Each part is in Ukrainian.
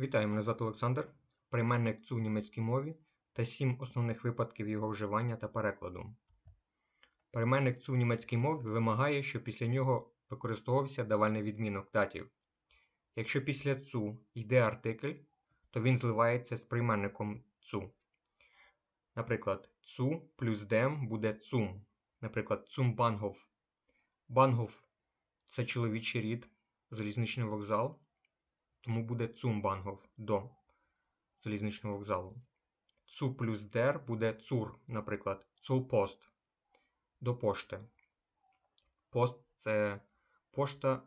Вітаю, мене звати Олександр, прийменник ЦУ в німецькій мові та сім основних випадків його вживання та перекладу. Прийменник ЦУ в німецькій мові вимагає, щоб після нього використовувався давальний відмінок датів. Якщо після ЦУ йде артикль, то він зливається з прийменником ЦУ. Наприклад, ЦУ плюс дем буде ЦУМ. Наприклад, ЦУМ Бангоф. Бангоф це чоловічий рід, залізничний вокзал тому буде цумбангов до залізничного вокзалу. Цу плюс дер буде цур, наприклад, цулпост до пошти. Пост це пошта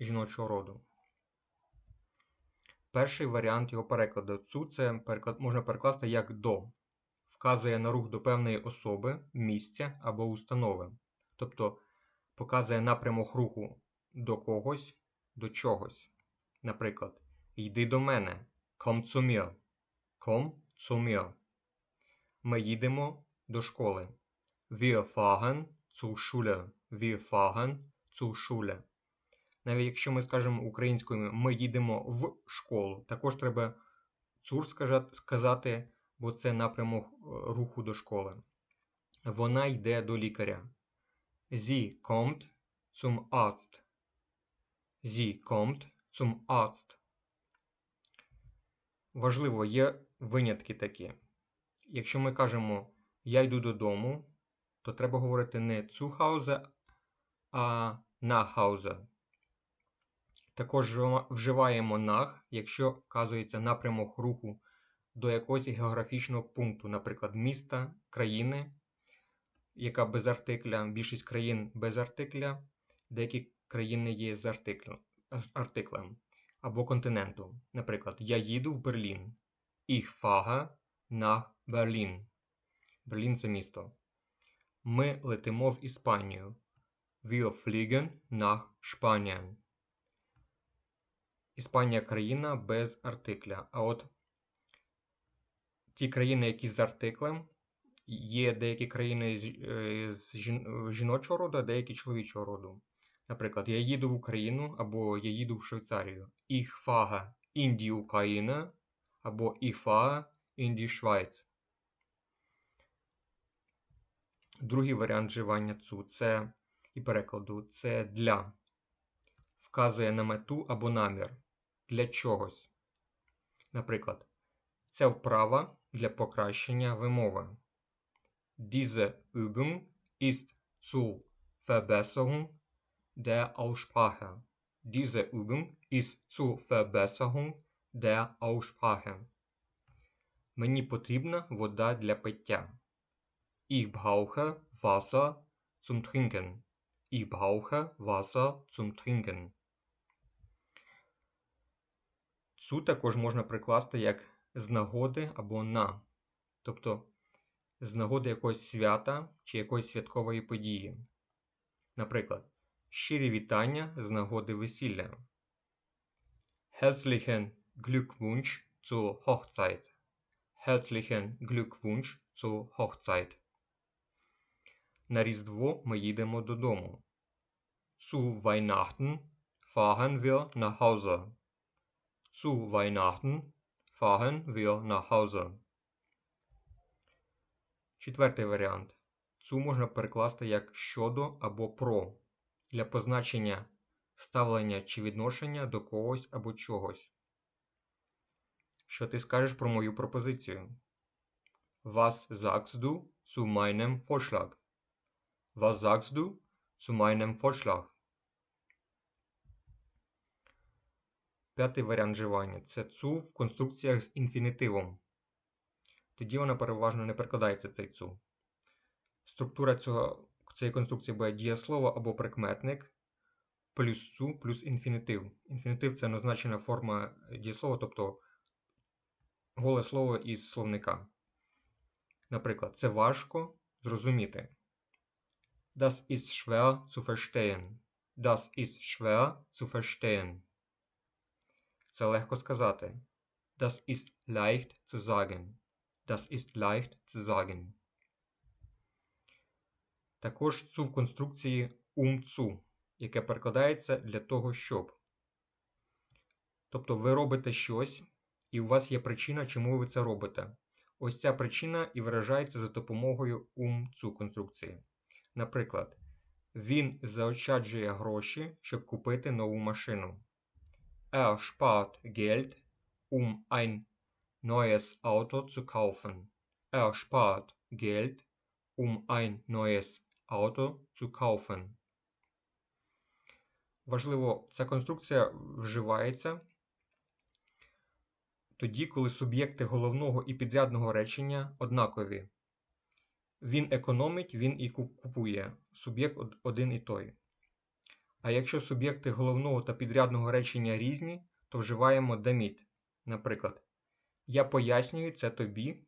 жіночого роду. Перший варіант його перекладу цу це переклад, можна перекласти як до, вказує на рух до певної особи, місця або установи. Тобто показує напрямок руху до когось, до чогось. Наприклад, йди до мене. Komm zu mir. Komm. Ми їдемо до школи. Wir fahren zur Schule. Wir fahren zur Schule. Навіть якщо ми скажемо українською, ми їдемо в школу, також треба цур сказати, бо це напрямок е, руху до школи. Вона йде до лікаря. Sie kommt zum Arzt. Sie kommt zum Arzt. Важливо, є винятки такі. Якщо ми кажемо я йду додому, то треба говорити не zu Hause, а nach Hause. Також вживаємо nach, якщо вказується напрямок руху до якогось географічного пункту, наприклад, міста, країни, яка без артикля, більшість країн без артикля, деякі країни є з артиклем або континенту. Наприклад, я їду в Берлін. Ich fahre nach Berlin. Берлін це місто. Ми летимо в Іспанію. Wir fliegen nach Spanien. Іспанія країна без артикля. А от ті країни, які з артиклем, є деякі країни з е, жіночого роду, а деякі чоловічого роду. Наприклад, я їду в Україну або я їду в Швейцарію. Ich fahre in або Ich fahre in. Другий варіант вживання цу це і перекладу це для. Вказує на мету або намір для чогось. Наприклад, це вправа для покращення вимови. Diese Übung ist zur Verbesserung der Aussprache. Diese Übung ist zur Verbesserung der Aussprache. Мені потрібна вода для пиття. Ich brauche Wasser zum Trinken. Ich brauche Wasser zum Trinken. Цу також можна прикласти як з нагоди або на. Тобто з нагоди якогось свята чи якоїсь святкової події. Наприклад, Щирі вітання з нагоди весілля. Herzlichen Glückwunsch zur Hochzeit. Herzlichen Glückwunsch zur Hochzeit. На Різдво ми їдемо додому. Zu Weihnachten fahren wir nach Hause. Zu Weihnachten fahren wir nach Hause. Четвертий варіант. Цу можна перекласти як щодо або про для позначення ставлення чи відношення до когось або чогось. Що ти скажеш про мою пропозицію? Was sagst du zu meinem Vorschlag? Was sagst du zu meinem Vorschlag? П'ятий варіант вживання це цу в конструкціях з інфінітивом. Тоді вона переважно не перекладається цей цу. Структура цього цієї конструкції буде дієслово або прикметник, плюс су, плюс інфінітив. Інфінітив це назначена форма дієслова, тобто голе слово із словника. Наприклад, це важко зрозуміти. Das ist schwer zu verstehen. Das ist schwer zu verstehen. Це легко сказати. Das ist leicht zu sagen. Das ist leicht zu sagen. Також цу в конструкції умцу, яке перекладається для того, щоб. Тобто ви робите щось, і у вас є причина, чому ви це робите. Ось ця причина і виражається за допомогою ум цю конструкції. Наприклад, він заощаджує гроші, щоб купити нову машину. Er spart Geld, um ein neues Auto zu kaufen. Er spart Geld, um ein neues Auto zu kaufen. Важливо, ця конструкція вживається тоді, коли суб'єкти головного і підрядного речення однакові. Він економить, він і купує. Суб'єкт один і той. А якщо суб'єкти головного та підрядного речення різні, то вживаємо даміт. Наприклад, я пояснюю це тобі,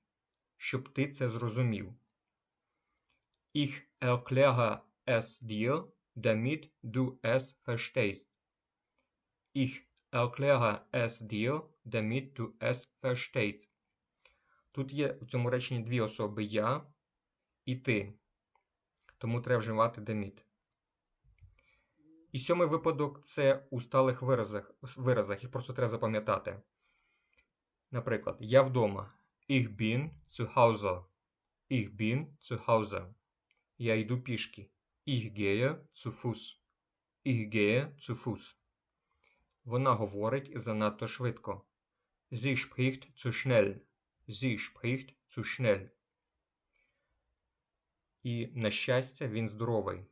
щоб ти це зрозумів. Ich erkläre es dir, damit du es verstehst. Ich erkläre es dir, damit du es verstehst. Тут є у цьому реченні дві особи я і ти. Тому треба вживати damit. І сьомий випадок це у сталих виразах. виразах. Їх просто треба запам'ятати. Наприклад, я вдома. Ich bin zu Hause. Ich bin zu Hause. Я йду пішки. Fuß. Ich gehe zu Fuß. Вона говорить занадто швидко. Sie spricht zu schnell. Sie spricht zu schnell. І, на щастя, він здоровий.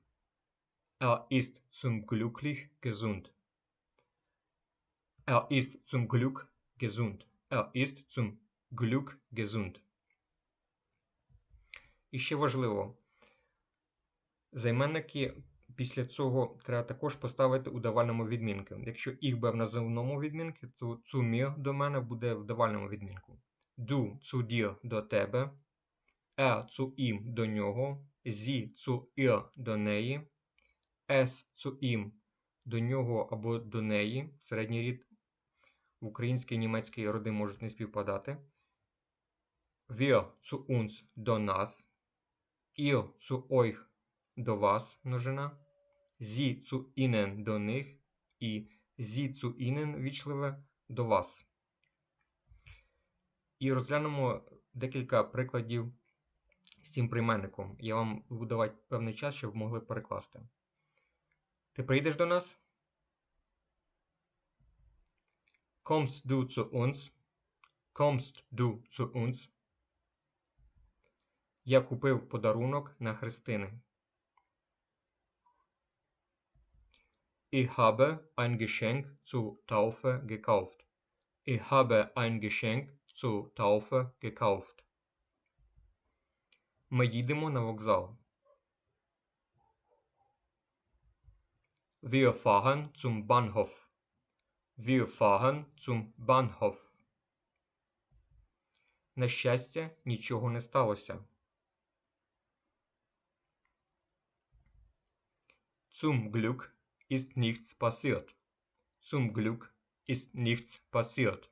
Er ist zum glücklich gesund. Er ist zum Glück gesund. Er ist zum Glück gesund. І ще важливо. Займенники після цього треба також поставити у давальному відмінку. Якщо їх буде в називному відмінку, то цу мір до мене буде в давальному відмінку. Du zu dir до тебе. Er zu ihm до нього. Sie zu ihr до неї. Es zu ihm до нього або до неї. Середній рід в українській і німецькій роди можуть не співпадати. Wir zu uns до нас. Ihr zu euch до вас множина. Sie zu ihnen до них. І Sie zu ihnen вічливе до вас. І розглянемо декілька прикладів з цим прийменником. Я вам буду давати певний час, щоб могли перекласти. Ти прийдеш до нас? Kommst du zu uns? Kommst du zu uns? Я купив подарунок на Христини. Ich habe ein Geschenk zur Taufe gekauft. Ich habe ein Geschenk zur Taufe gekauft. Ми їдемо на вокзал. Wir fahren zum Bahnhof. Wir fahren zum Bahnhof. На щастя, нічого не сталося. Zum Glück ist nichts passiert. Zum Glück ist nichts passiert.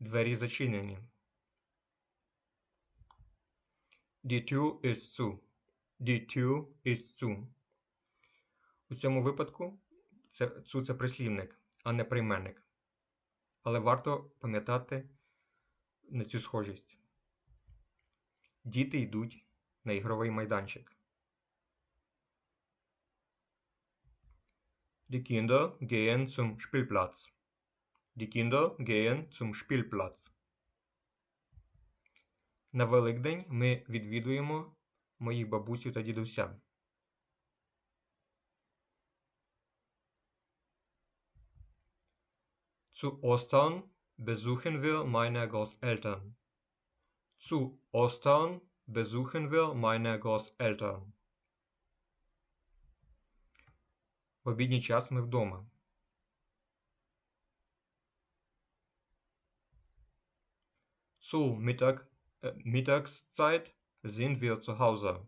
Двері зачинені. Die Tür ist zu. Die Tür ist zu. У цьому випадку це, цу це прислівник, а не прийменник. Але варто пам'ятати на цю схожість. Діти йдуть на ігровий майданчик. Die Kinder gehen zum Spielplatz. Die Kinder gehen zum Spielplatz. На Великдень ми відвідуємо моїх бабусю та дідуся. Zu Ostern besuchen wir meine Großeltern. Zu Ostern besuchen wir meine Großeltern. В обідній час ми вдома. Zu Mittag, äh, Mittagszeit sind wir zu Hause.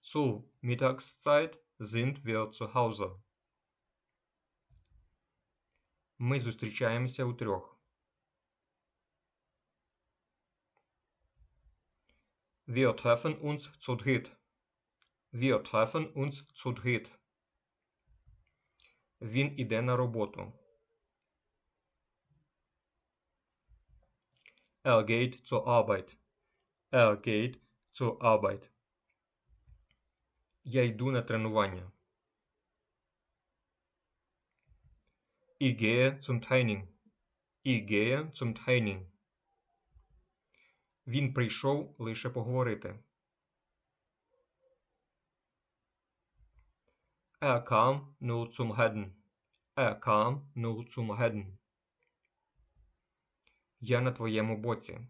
Zu Mittagszeit sind wir zu Hause. Ми зустрічаємося у трьох. Wir treffen uns zu dritt. Wir treffen uns zu dritt. Він іде на роботу. Er geht zur Arbeit. Er geht zur Arbeit. Я йду на тренування. Ich gehe zum Training. Ich gehe zum Training. Він прийшов лише поговорити. Er kam nur zum Reden. Er kam nur zum Reden. Я на твоєму боці.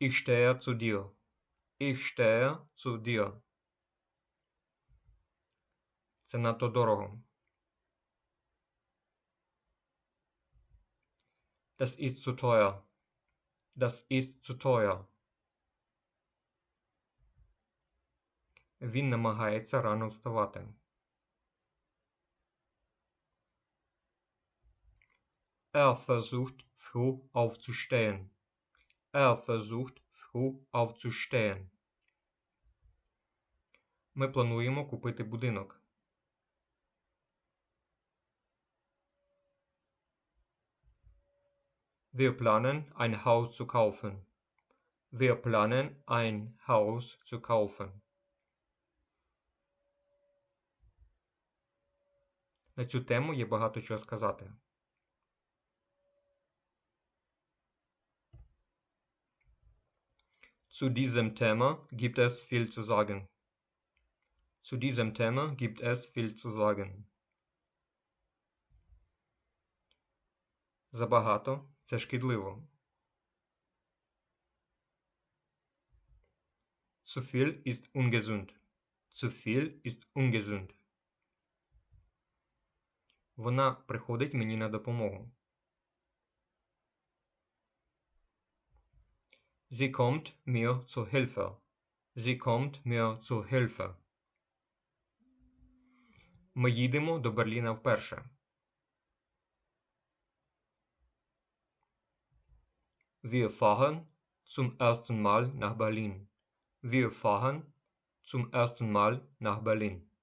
Ich stehe zu dir. Ich stehe zu dir. Це надто дорого. Das ist zu teuer. Das ist zu teuer. Він намагається рано вставати. Er versucht früh aufzustehen. Er versucht früh aufzustehen. Ми плануємо купити будинок. Wir planen ein Haus zu kaufen. Wir planen ein Haus zu kaufen. На цю тему є багато чого сказати. Zu diesem Thema gibt es viel zu sagen. Zu diesem Thema gibt es viel zu sagen. Забагато це шкідливо. Zu viel ist ungesund. Zu viel ist ungesund. Вона приходить мені на допомогу. Sie kommt mir zur Hilfe. Sie kommt mir zur Hilfe. Ми їдемо до Берліна вперше. Wir fahren zum ersten Mal nach Berlin. Wir fahren zum ersten Mal nach Berlin.